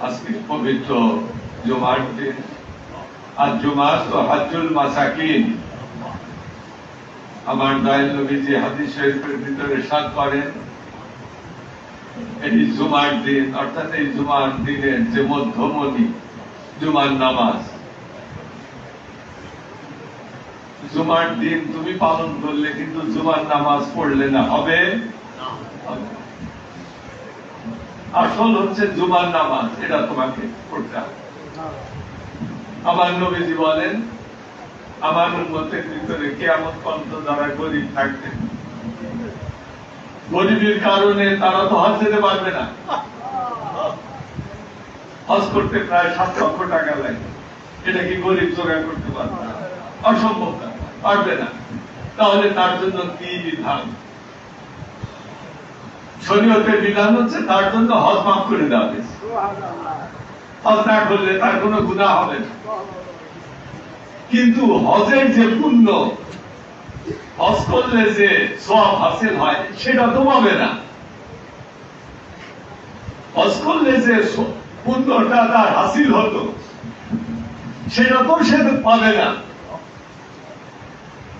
আজকে পবিত্র জুমার দিন আমার দয়াল নবীজি হাদিস শরীফের ভিতরে সাত করেন এই জুমার দিন, অর্থাৎ এই জুমার দিনের যে মধ্যমণি, জুমার নামাজ। জুমার দিন তুমি পালন করলে কিন্তু জুমার নামাজ পড়লে না হবে। আসল হচ্ছে জুমার নামাজ, এটা তোমাকে পড়তে হবে। আমার নবীজি বলেন, আমার উন্মতের ভিতরে কেমন পর্যন্ত যারা গরিব থাকতেন গরিবের কারণে তারা তো হজ যেতে পারবে না। হজ করতে প্রায় সাত লক্ষ টাকা লাগে। এটা কি গরিব জোগাড় করতে পারবে না? অসম্ভব না, পারবে না। তাহলে তার জন্য কি বিধান? শরীয়তের বিধান হচ্ছে তার জন্য হজ মাফ করে দেওয়া হয়েছে। হজ না করলে তার কোনো গুণা হবে না। কিন্তু হজের যে পুণ্য, হজ করলে যে সব হাসিল হয়, সেটা তো পাবে না। হজ করলে যে পুণ্যটা তার হাসিল হতো, সেটা তো সে পাবে না।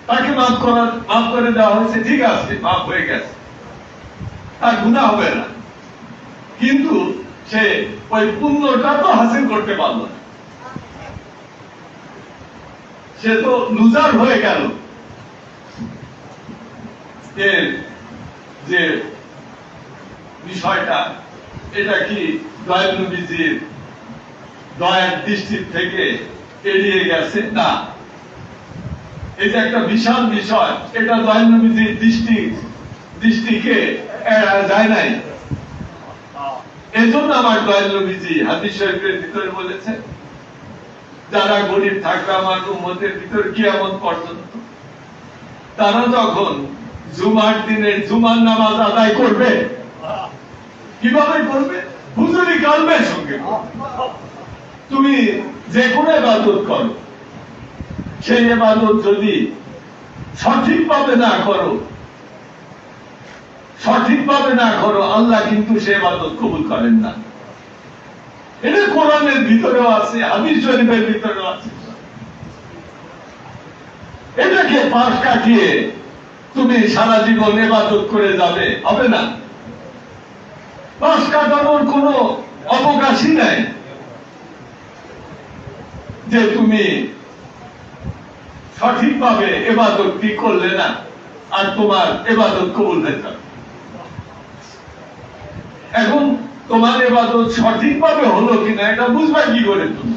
তাকে মাফ করার মাফ করে দেওয়া হয়েছে, ঠিক আছে, মাফ হয়ে গেছে। তার গুণা হবে না। কিন্তু সে ওই পুণ্যটা তো হাসিল করতে পারল সে তো লুজার হয়ে গেল। এর যে বিষয়টা, এটা কি দয়াল নবীজির দয়ার দৃষ্টির থেকে এড়িয়ে গেছে? না। এটা একটা বিশাল বিষয়, এটা দয়াল নবীজির দৃষ্টি, দৃষ্টিকে এড়া যায় নাই। এজন্য আমার দয়াল নবীজি হাদিস শরীফের ভিতরে বলেছে যারা গরিব থাকবে আমার উম্মতের ভিতরে কিয়ামত পর্যন্ত। তারা যখন জুমার দিনে জুমার নামাজ আদায় করবে, কীভাবে করবে? হুজুরি কালবের সঙ্গে। তুমি যে কোনো ইবাদত করো। সেই ইবাদত যদি সঠিকভাবে না করো সঠিকভাবে না করো, আল্লাহ কিন্তু সে ইবাদত কবুল করেন না। এটা কোরআনের ভিতরেও আছে, হাদিস শরীফের ভিতরেও আছে। এটাকে পাশ কাটিয়ে তুমি সারা জীবন এবাদত করে যাবে, হবে না। পাশ কাটানোর কোন অবকাশই নাই। যে তুমি সঠিকভাবে এবাদতটি করলে না, আর তোমার এবাদত কবুল হয়ে যাবে। এখন তোমার এবাদত সঠিকভাবে হলো কিনা এটা বুঝবা কি করে তুমি?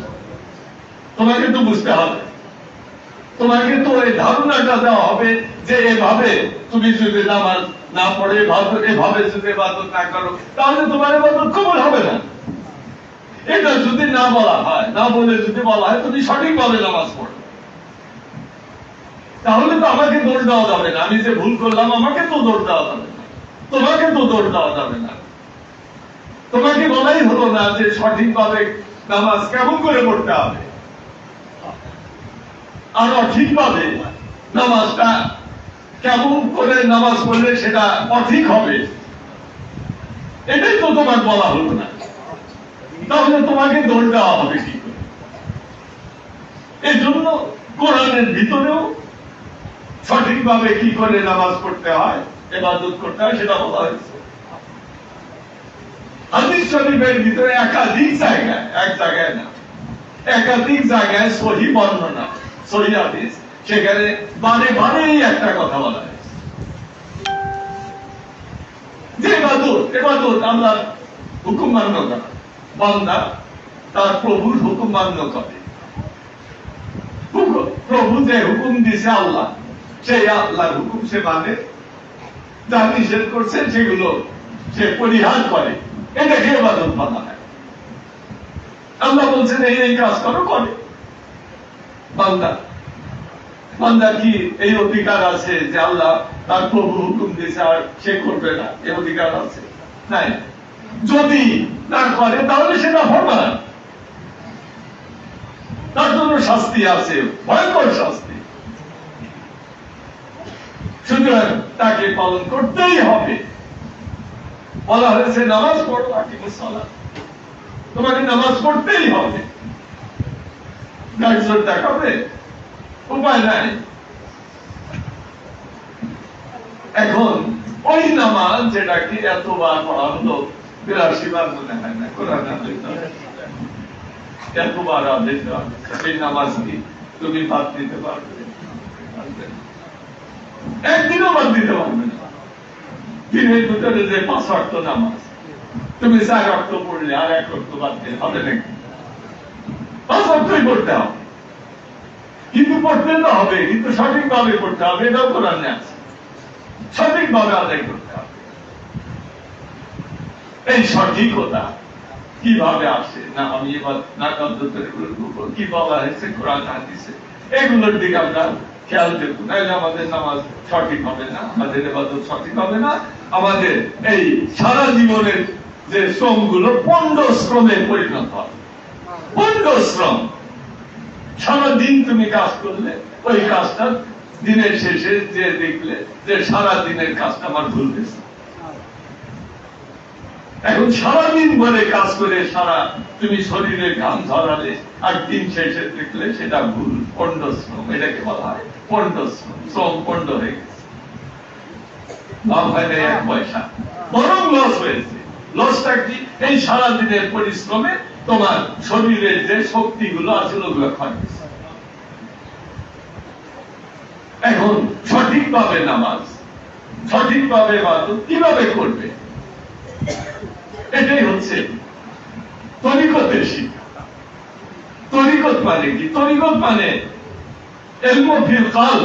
তোমাকে তো বুঝতে হবে। তোমাকে তো এই ধারণাটা দেওয়া হবে যে এভাবে তুমি যদি নামাজ না পড়ে, এভাবে যদি এবাদত না করো, তাহলে তোমার এবাদত কবল হবে না। এটা যদি না বলা হয়, না বলে যদি বলা হয়, তুমি সঠিকভাবে নামাজ পড়ো। তাহলে তো আমাকে দোষ দেওয়া যাবে না। আমি যে ভুল করলাম, আমাকে তো দোষ দেওয়া যাবে না। তোমাকে তো দোষ দেওয়া যাবে না। তোমাকে বলাই হলো না যে সঠিকভাবে নামাজ কেমন করে পড়তে হবে। আর অঠিকভাবে নামাজটা কেমন করে নামাজ পড়লে সেটা অঠিক হবে, এটাই তো তোমার বলা হলো না। তাহলে তোমাকে দোষ দেওয়া হবে কি এই জন্য কোরআনের ভিতরেও সঠিকভাবে কি করে নামাজ পড়তে হয়, এবাদত করতে হয়, সেটা বলা হয়েছে। হাদিস শরীফের ভিতরে একাধিক জায়গায়, এক জায়গায় না, একাধিক জায়গায় সহি বর্ণনা, সহি হাদিস, সেখানে বারে একটা কথা বলা হয়েছে যে এবাদত এবাদত আল্লাহ হুকুম মান্য করা। বান্দা তার প্রভুর হুকুম মান্য করে। প্রভু যে হুকুম দিয়েছে আল্লাহ, সেই আল্লাহর হুকুম সে মানে। যা নিষেধ করছে সেগুলো সে পরিহার করে। এবাদত বলা হয়। আল্লাহ বলছেন, এই এই কাজ করো, করে। বান্দা বান্দা কি এই অধিকার আছে যে আল্লাহ তার প্রভু হুকুম দিয়েছে আর সে করবে না? এই অধিকার আছে? নাই। যদি না করে, তাহলে সেটা হবে না। তার জন্য শাস্তি আছে, ভয়ঙ্কর শাস্তি। সুতরাং তাকে পালন করতেই হবে। বলা হয়েছে নামাজ পড়ো আকিমুসসালাত তোমাকে নামাজ পড়তেই হবে। দেখাবে? উপায় নাই। এখন ওই নামাজ যেটাকে এতবার পড়া হলো, বিরাশি বার মনে হয় না, কোরআন এতবার আদেশ দেওয়া সেই নামাজ কি? তুমি বাদ দিতে পারবে? একদিনও বাদ দিতে পারবে দিনের ভিতরে যে পাঁচ অর্থ নামাজ, তুমি চার অর্থ পড়লে আর এক অর্থ বাদ দিয়ে হবে নাকি? পাঁচ অর্থই পড়তে হবে। কিন্তু পড়তে তো হবে, কিন্তু সঠিকভাবে পড়তে হবে, এটাও কোরআনে আছে। সঠিকভাবে আদায় করতে হবে। এই সঠিকতা কীভাবে আসে, না আমি এবার না কদ্দতের কি বলা হয়েছে, কোরআন, হাদিসে, এগুলোর দিকে আমরা খেয়াল দেবো নাহলে আমাদের নামাজ সঠিক হবে না, আমাদের এবাদত সঠিক হবে না, আমাদের এই সারা জীবনের যে শ্রমগুলো পণ্ড শ্রমে পরিণত হবে পণ্ড শ্রম। সারাদিন তুমি কাজ করলে, ওই কাজটা দিনের শেষে যে দেখলে যে সারা দিনের কাজটা আমার ভুল গেছে এখন সারাদিন ধরে কাজ করে সারা তুমি শরীরে ঘাম ধরালে আর দিন শেষে দেখলে সেটা ভুল পণ্ড শ্রম এটাকে বলা হয় পণ্ড শ্রম পণ্ড হয়ে গেছে। এক পয়সা। বরং লস হয়েছে। লসটা কি? এই সারাদিনের পরিশ্রমে তোমার শরীরের যে শক্তিগুলো আছে ওগুলো ক্ষয়। এখন সঠিকভাবে নামাজ, সঠিকভাবে ইবাদত কীভাবে করবে? এটাই হচ্ছে তরিকতের শিক্ষা। তরিকত মানে কি? তরিকত মানে এলম ফিল কাল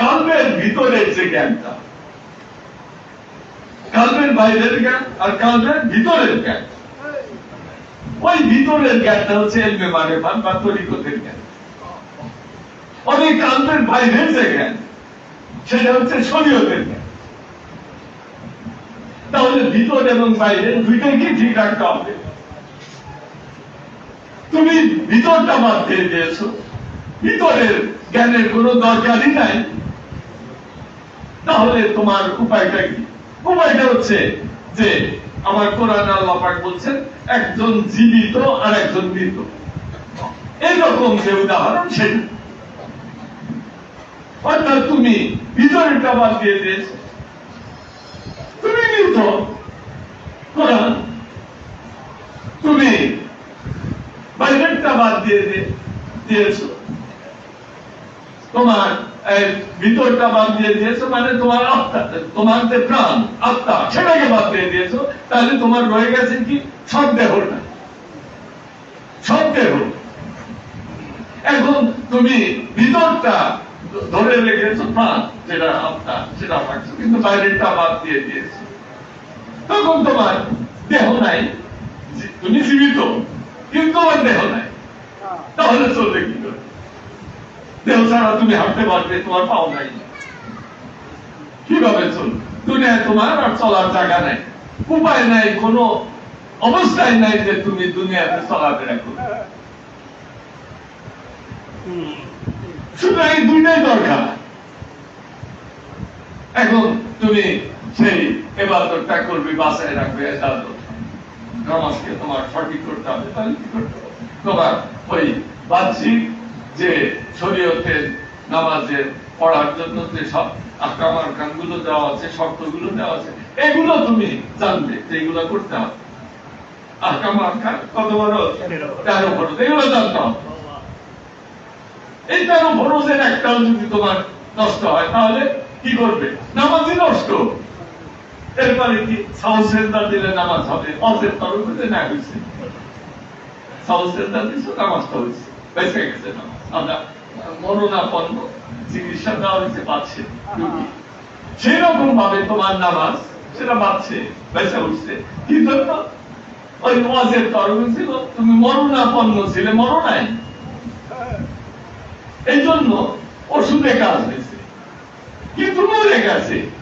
কালবের ভিতরের যে জ্ঞানটা, কালবের বাইরের জ্ঞান আর কালবের ভিতরের জ্ঞান। ওই ভিতরের জ্ঞানটা হচ্ছে এলমে মানে বা তরিকতের জ্ঞান। অনেক কালবের বাইরের যে জ্ঞান, সেটা হচ্ছে শরীয়তের জ্ঞান। তাহলে ভিতর এবং বাইরে দুইটাকে ঠিক রাখতে হবে? তুমি ভিতরটা বাদ দিয়ে দিয়েছ। ভিতরের জ্ঞানের কোনো দরকারই নাই। তাহলে তোমার উপায়টা কি? উপায়টা হচ্ছে যে, আমার কোরআন আল্লাহ পাক বলছেন, একজন জীবিত আর একজন মৃত। এইরকম যে উদাহরণ সেটা। অর্থাৎ তুমি ভিতরেরটা বাদ দিয়ে দিয়েছ। তুমি মৃত তুমি বাদ দিয়ে তোমার ভিতরটা বাদ দিয়ে দিয়েছ মানে তোমার আত্মা তোমার যে প্রাণ, আত্মা সেটাকে বাদ দিয়ে দিয়েছ। তাহলে তোমার রয়ে গেছে কি? সব দেহটা সব দেহ এখন তুমি ভিতরটা ধরে রেখেছো, প্রাণ, যেটা আত্মা, সেটা রাখছো। কিন্তু বাইরেরটা বাদ দিয়ে দিয়েছ। তখন তোমার দেহ নাই, তুমি জীবিত, কিন্তু তোমার দেহ নাই। তাহলে চলবে কি করে? দেহ ছাড়া তুমি হাঁটতে পারবে, তোমার পাও নাই। কীভাবে চলবে? দুনিয়ায় তোমার আর চলার জায়গা নাই। উপায় নাই, কোনো অবস্থায় নাই যে তুমি দুনিয়াতে চলাফেরা করবে। সুতরাং দুইটাই দরকার। এখন তুমি সেই এবাদতটা করবে বাসায় রাখবে নামাজকে তোমার সঠিক করতে হবে, তাহলে কি করতে তোমার ওই বাহ্যিক যে নামাজের পড়ার জন্য যে সব দেওয়া আছে, শর্তগুলো দেওয়া আছে, এগুলো তুমি জানবে যে এগুলো করতে হবে। কত বড়? তেরো এগুলো জানতে হবে। এই তেরো একটাও যদি তোমার নষ্ট হয়, তাহলে কি করবে? নামাজই নষ্ট। এরপরে কি সাউসেন্দার দিলে নামাজ হবে? অজের তরফে না হয়েছে সাউসেন্দার দিছো নামাজটা হয়েছে বেঁচে গেছে নামাজ। আমরা মরণাপন্ন চিকিৎসা দেওয়া হয়েছে পাচ্ছে রুগী সেই রকম ভাবে তোমার নামাজ, সেটা পাচ্ছে বেঁচে উঠছে। কি জন্য? ওই ওয়াজের তরফে ছিল, তুমি মরণাপন্ন ছিলে, মরো নাই। এই জন্য ওষুধে কাজ হয়েছে। কিন্তু মরে গেছে।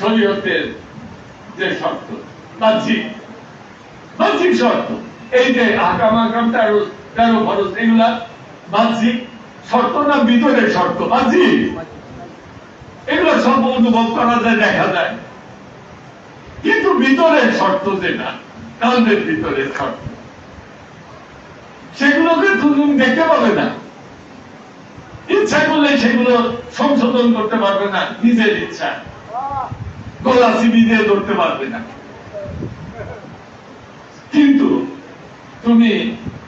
শরীয়তের যে শর্ত বাহ্যিক বাহ্যিক শর্ত, এই যে আকাম আকাম তেরো তেরো খরচ এগুলা বাহ্যিক শর্ত না ভিতরের শর্ত? বাহ্যিক সব অনুভব করা যায়, দেখা যায়। কিন্তু ভিতরের শর্ত যেটা কান্দের ভিতরের শর্ত। সেগুলোকে তুমি দেখতে পাবে না। ইচ্ছা করলে সেগুলো সংশোধন করতে পারবে না, নিজের ইচ্ছা। গলা চিবি দিয়ে ধরতে পারবে না। কিন্তু তুমি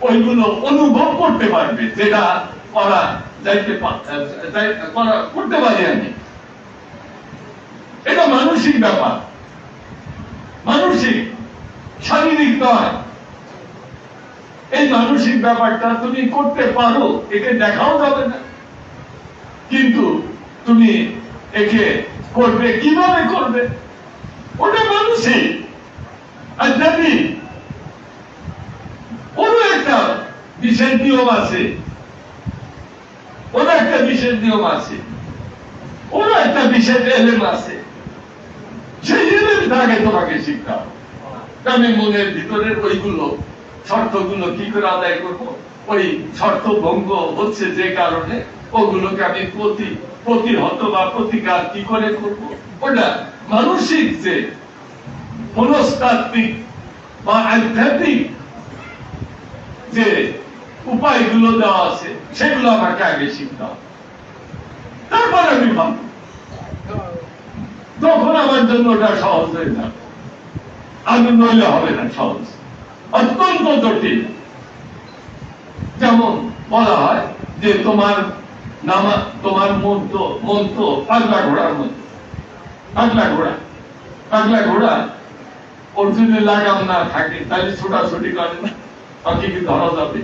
ওইগুলো অনুভব করতে পারবে, যেটা করা যাইতে করা, করতে পারি আমি। এটা মানসিক ব্যাপার। মানসিক, শারীরিক নয়। এই মানসিক ব্যাপারটা তুমি করতে পারো, একে দেখাও যাবে না। কিন্তু তুমি একে করবে, কীভাবে করবে? ওটা জানি ওরও একটা বিশেষ নিয়ম আছে। একটা বিশেষ নিয়ম আছে। একটা বিশেষ এলেম আছে। সেই এলেমটাকে তোমাকে আমি মনের ভিতরের ওইগুলো, শর্তগুলো কি করে আদায় করব? ওই শর্ত ভঙ্গ হচ্ছে যে কারণে ওগুলোকে আমি প্রতি প্রতিহত বা প্রতিকার কি করে করব? ওটা মানসিক যে মনস্তাত্ত্বিক বা আধ্যাত্মিক যে উপায়গুলো দেওয়া আছে, সেগুলো আমাকে আগে শিখতে হবে। তারপর আমি ভাববো। তখন আমার জন্য ওটা সহজ হয়ে যাবে। আমি নইলে হবে না সহজ। অত্যন্ত জটিল। যেমন বলা হয় যে তোমার নামা তোমার মন তো মন তো পাগলা ঘোড়ার মতো। পাগলা ঘোড়া পাগলা ঘোড়া। ওর যদি লাগাম না থাকে, তাহলে ছোটাছুটি করে না তাকে কি ধরা যাবে?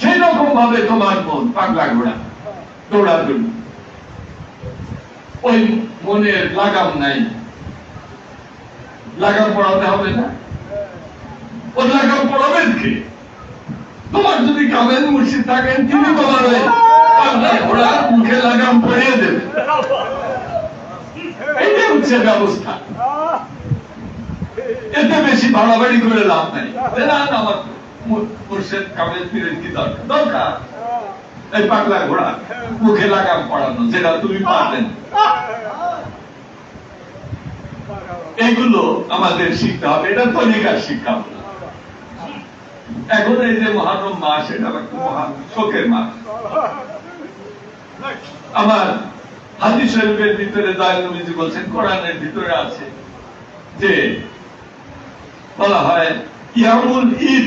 সেই রকম ভাবে তোমার মন পাগলা ঘোড়া দৌড়াদৌড়ি ওই মনের লাগাম নাই। লাগাম পড়াতে হবে না। ওই লাগাম পড়াবেন কি? তোমার যদি কামেল মুর্শিদ থাকেন, তিনি তোমার ওই ঘোড়ার মুখে লাগাম পরিয়ে দেবে। হচ্ছে ব্যবস্থা। এতে বেশি বাড়াবাড়ি করে লাভ নাই। আমার মুর্শিদ কি দরকার? এই পাগলা ঘোড়া, মুখে লাগাম পড়ানো, যেটা তুমি পারবেন এগুলো আমাদের শিখতে হবে। এটা তরিকার শিক্ষা। এখন এই যে মহারম মাস, এটা একটা মহা শোকের মাস। আমার হাদিস শরীফের ভিতরে দয়াল নবীজি বলছেন, কোরআনের ভিতরে আছে যে বলা হয় ইয়ামুল ঈদ